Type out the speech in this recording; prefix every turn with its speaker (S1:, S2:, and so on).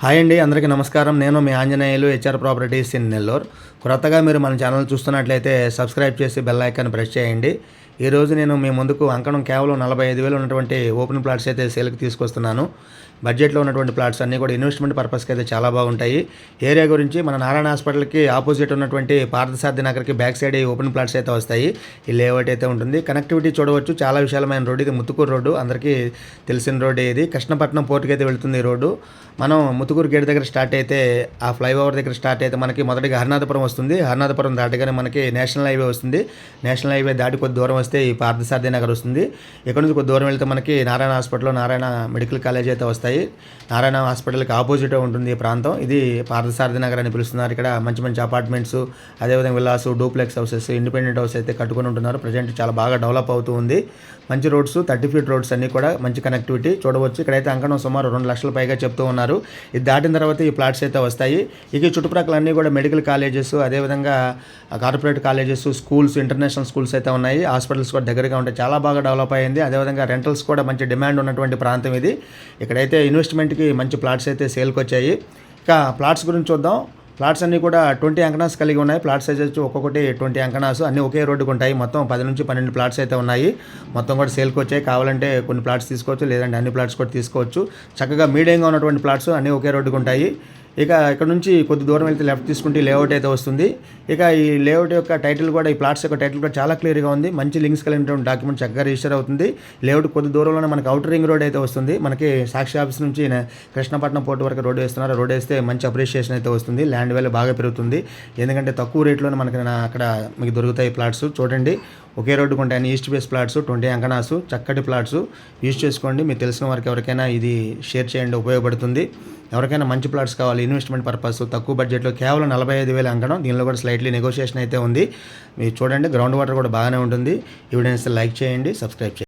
S1: Hi అండి అందరికీ నమస్కారం. నేను మీ Anjaneyulu HR properties in Nellore. కొత్తగా మీరు మన ఛానల్ చూస్తున్నట్లయితే సబ్స్క్రైబ్ చేసి బెల్ ఐకాన్ ప్రెస్ చేయండి. ఈరోజు నేను మీ ముందుకు అంకణం కేవలం నలభై ఐదు వేలు ఉన్నటువంటి ఓపెన్ ప్లాట్స్ అయితే సేల్కి తీసుకొస్తున్నాను. బడ్జెట్లో ఉన్నటువంటి ప్లాట్స్ అన్నీ కూడా ఇన్వెస్ట్మెంట్ పర్పస్కి అయితే చాలా బాగుంటాయి. ఏరియా గురించి మన నారాయణ హాస్పిటల్కి ఆపోజిట్ ఉన్నటువంటి పార్థసారథి నగర్కి బ్యాక్ సైడ్ ఓపెన్ ప్లాట్స్ అయితే వస్తాయి. ఈ లేఅవుట్ అయితే ఉంటుంది. కనెక్టివిటీ చూడవచ్చు. చాలా విశాలమైన రోడ్డు ఇది. ముత్తుకూరు రోడ్డు. అందరికీ తెలిసిన రోడ్డు ఇది. కృష్ణపట్నం పోర్టుకి అయితే వెళ్తుంది ఈ రోడ్డు. మనం ముతుకూరు గేట్ దగ్గర స్టార్ట్ అయితే ఆ ఫ్లైఓవర్ దగ్గర స్టార్ట్ అయితే మనకి మొదటిగా హరినాథపురం వస్తుంది. హరినాథపురం దాటగానే మనకి నేషనల్ హైవే వస్తుంది. నేషనల్ హైవే దాటి కొద్ది దూరం వస్తే ఈ పార్థసారథి నగర్ వస్తుంది. ఇక్కడ నుంచి కొద్ది దూరం వెళ్తే మనకి Narayana hospital Narayana medical college అయితే వస్తాయి. నారాయణ హాస్పిటల్కి ఆపోజిట్ ఉంటుంది ఈ ప్రాంతం. ఇది పార్థసారథి నగర్ అని పిలుస్తున్నారు. ఇక్కడ మంచి మంచి అపార్ట్మెంట్స్ అదేవిధంగా villas duplex houses independent house అయితే కట్టుకొని ఉంటున్నారు. ప్రజెంట్ చాలా బాగా డెవలప్ అవుతూ ఉంది. మంచి రోడ్స్ థర్టీ ఫీట్ రోడ్స్ అన్నీ కూడా మంచి కనెక్టివిటీ. చూడవచ్చు. ఇక్కడైతే అంకణం సుమారు రెండు లక్షల పైగా చెప్తూ ఉన్నారు. ఇది దాటిన తర్వాత ఈ ప్లాట్స్ అయితే వస్తాయి. ఇక చుట్టుపక్కల చుట్టుప్రక్కల అన్నీ కూడా మెడికల్ కాలేజెస్ అదేవిధంగా corporate colleges schools international schools అయితే ఉన్నాయి. హాస్పిటల్స్ కూడా దగ్గరగా ఉంటాయి చాలా బాగా డెవలప్ అయ్యింది. అదేవిధంగా రెంటల్స్ కూడా మంచి డిమాండ్ ఉన్నటువంటి ప్రాంతం ఇది. ఇక్కడైతే ఇన్వెస్ట్మెంట్కి మంచి ప్లాట్స్ అయితే సేల్కి వచ్చాయి. ఇక ప్లాట్స్ గురించి చూద్దాం. ప్లాట్స్ అన్నీ కూడా ట్వంటీ అంకనాస్ కలిగి ఉన్నాయి. ప్లాట్ సైజ్ వచ్చి ఒక్కొక్కటి ట్వంటీ అంకనాస్ అన్నీ ఒకే రోడ్డుకు ఉంటాయి మొత్తం పది నుంచి పన్నెండు ప్లాట్స్ అయితే ఉన్నాయి. మొత్తం కూడా సేల్కి వచ్చాయి. కావాలంటే కొన్ని ప్లాట్స్ తీసుకోవచ్చు. లేదంటే అన్ని ప్లాట్స్ కూడా తీసుకోవచ్చు. చక్కగా మీడియంగా ఉన్నటువంటి ప్లాట్స్ అన్నీ ఒకే రోడ్డుకు ఉంటాయి ఇక ఇక్కడ నుంచి కొద్ది దూరం వెళ్తే లెఫ్ట్ తీసుకుంటే లేఅవుట్ అయితే వస్తుంది. ఇక ఈ లేఅవుట్ యొక్క టైటిల్ కూడా ఈ ప్లాట్స్ యొక్క టైటిల్ కూడా చాలా క్లియర్గా ఉంది. మంచి లింక్స్ కలిగినటువంటి డాక్యుమెంట్ చక్కగా రిజిస్టర్ అవుతుంది. లేఅవుట్ కొద్ది దూరంలోనే మనకి అవుటర్ రింగ్ రోడ్ అయితే వస్తుంది. మనకి సాక్షి ఆఫీస్ నుంచి కృష్ణపట్నం పోర్ట్ వరకు రోడ్ వేస్తున్నారు. రోడ్ వేస్తే మంచి అప్రిషియేషన్ అయితే వస్తుంది. ల్యాండ్ వాల్యూ బాగా పెరుగుతుంది. ఎందుకంటే తక్కువ రేట్లోనే మనకి అక్కడ మీకు దొరుకుతాయి ప్లాట్స్. చూడండి. ఒకే రోడ్డుకు ఉంటాయని ఈస్ట్ బేస్ ప్లాట్స్ ట్వంటీ అంకనాస్ చక్కటి ప్లాట్స్ యూజ్ చేసుకోండి. మీకు తెలిసిన వారికి ఎవరికైనా ఇది షేర్ చేయండి ఉపయోగపడుతుంది. ఎవరికైనా మంచి ప్లాట్స్ కావాలి ఇన్వెస్ట్మెంట్ పర్పస్ తక్కువ బడ్జెట్లో కేవలం నలభై ఐదు వేలు అంకణం దీనిలో కూడా స్లైట్లీ నెగోషియేషన్ అయితే ఉంది. మీరు చూడండి గ్రౌండ్ వాటర్ కూడా బాగానే ఉంటుంది. ఎవిడెన్స్ లైక్ చేయండి సబ్స్క్రైబ్ చేయండి.